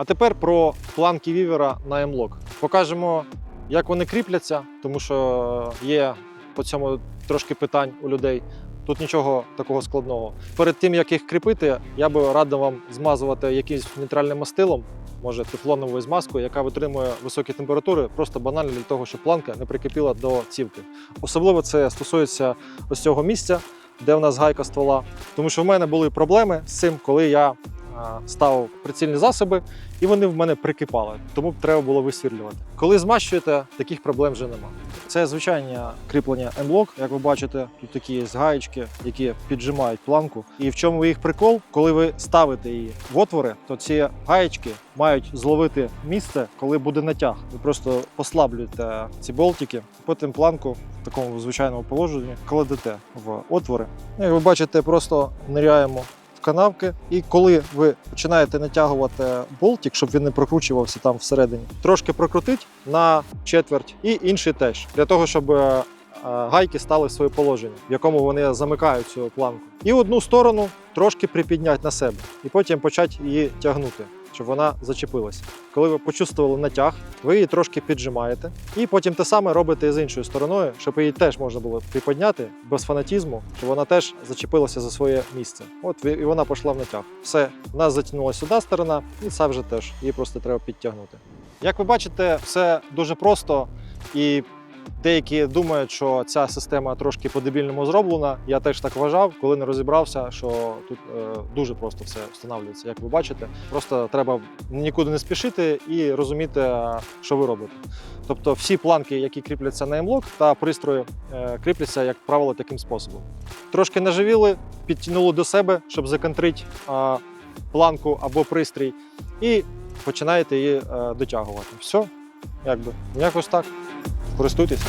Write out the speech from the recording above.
А тепер про планки вівера на M-Lock. Покажемо, як вони кріпляться, тому що є по цьому трошки питань у людей. Тут нічого такого складного. Перед тим як їх кріпити, я би радив вам змазувати якимось нейтральним мастилом, може тефлоновою змазкою, яка витримує високі температури, просто банально для того, щоб планка не прикипіла до цівки. Особливо це стосується ось цього місця, де в нас гайка ствола. Тому що в мене були проблеми з цим, коли я ставив прицільні засоби, і вони в мене прикипали. Тому треба було висвірлювати. Коли змащуєте, таких проблем вже нема. Це звичайне кріплення M-Lock. Як ви бачите, тут такі є гаєчки, які піджимають планку. І в чому їх прикол? Коли ви ставите її в отвори, то ці гаєчки мають зловити місце, коли буде натяг. Ви просто послаблюєте ці болтики, потім планку в такому звичайному положенні кладете в отвори. Ну, Як ви бачите, просто ниряємо канавки. І коли ви починаєте натягувати болтик, щоб він не прокручувався там всередині, трошки прокрутить на четверть і інший теж для того, щоб е, гайки стали в своє положення, в якому вони замикають цю планку. І одну сторону трошки припідняти на себе, і потім почати її тягнути. Щоб вона зачепилася. Коли ви почувствували натяг, ви її трошки піджимаєте, і потім те саме робите з іншою стороною, щоб її теж можна було приподняти без фанатізму, щоб вона теж зачепилася за своє місце. От і вона пішла в натяг. Все, в нас затягнула сюди сторона, і ця вже теж. Її просто треба підтягнути. Як ви бачите, все дуже просто і. Деякі думають, що ця система трошки по-дебільному зроблена. Я теж так вважав, коли не розібрався, що тут е, дуже просто все встановлюється. Як ви бачите, просто треба нікуди не спішити і розуміти, е, що ви робите. Тобто, всі планки, які кріпляться на M-Lock та пристрої, е, кріпляться, як правило, таким способом. Трошки наживіли, підтягнули до себе, щоб законтрити е, планку або пристрій, і починаєте її е, дотягувати. Все, якби якось так. Користуйтесь.